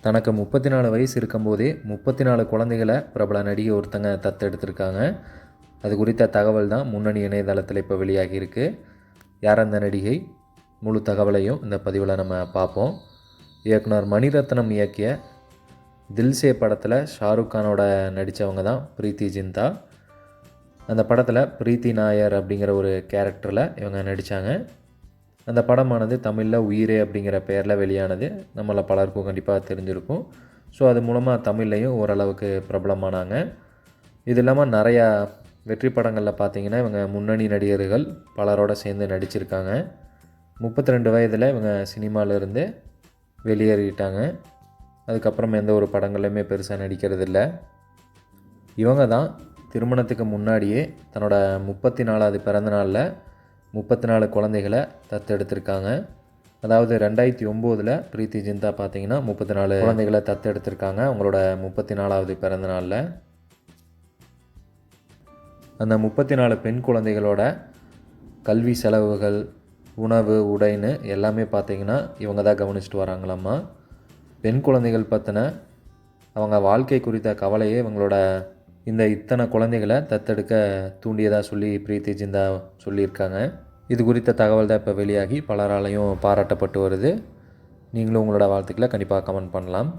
தனக்கு முப்பத்தி நாலு வயசு இருக்கும்போதே முப்பத்தி நாலு குழந்தைகளை பிரபல நடிகை ஒருத்தங்க தத்தெடுத்திருக்காங்க. அது குறித்த தகவல் தான் முன்னணி இணையதளத்தில் இப்போ வெளியாகியிருக்கு. யார் அந்த நடிகை? முழு தகவலையும் இந்த பதிவில் நம்ம பார்ப்போம். இயக்குனர் மணிரத்னம் இயக்கிய தில்சே படத்தில் ஷாருக் கானோட நடித்தவங்க தான் பிரீத்தி ஜிந்தா. அந்த படத்தில் பிரீத்தி நாயர் அப்படிங்கிற ஒரு கேரக்டரில் இவங்க நடித்தாங்க அந்த படமானது தமிழில் உயிரே அப்படிங்கிற பெயரில் வெளியானது. நம்மள பலருக்கும் கண்டிப்பாக தெரிஞ்சிருக்கும். ஸோ அது மூலமாக தமிழ்லையும் ஓரளவுக்கு பிரபலமானாங்க. இது இல்லாமல் நிறையா வெற்றி படங்களில் பார்த்தீங்கன்னா இவங்க முன்னணி நடிகர்கள் பலரோடு சேர்ந்து நடிச்சிருக்காங்க. முப்பத்தி ரெண்டு வயதில் இவங்க சினிமாவிலேருந்து வெளியேறிட்டாங்க. அதுக்கப்புறம் எந்த ஒரு படங்கள்லையுமே பெருசாக நடிக்கிறது இல்லை இவங்க தான் திருமணத்துக்கு முன்னாடியே தன்னோட முப்பத்தி நாலாவது பிறந்தநாளில் முப்பத்தி நாலு குழந்தைகளை தத்தெடுத்திருக்காங்க. அதாவது ரெண்டாயிரத்தி ஒம்போதில் பிரீத்தி ஜிந்தா பார்த்தீங்கன்னா முப்பத்தி நாலு குழந்தைகளை தத்தெடுத்திருக்காங்க. அவங்களோட முப்பத்தி நாலாவது பிறந்தநாளில். அந்த முப்பத்தி நாலு பெண் குழந்தைகளோட கல்வி செலவுகள் உணவு உடைன்னு எல்லாமே பார்த்தீங்கன்னா இவங்க தான் கவனிச்சிட்டு வராங்களாம்மா. பெண் குழந்தைகள் பற்றின அவங்க வாழ்க்கை குறித்த கவலையே இவங்களோட இந்த இத்தனை குழந்தைகளை தத்தெடுக்க தூண்டியதாக சொல்லி பிரீத்தி ஜிந்தா சொல்லியிருக்காங்க. இது குறித்த தகவல் தான் இப்போ வெளியாகி பலராலையும் பாராட்டப்பட்டு வருது. நீங்களும் உங்களோட வாழ்த்துக்களை கண்டிப்பாக கமெண்ட் பண்ணலாம்.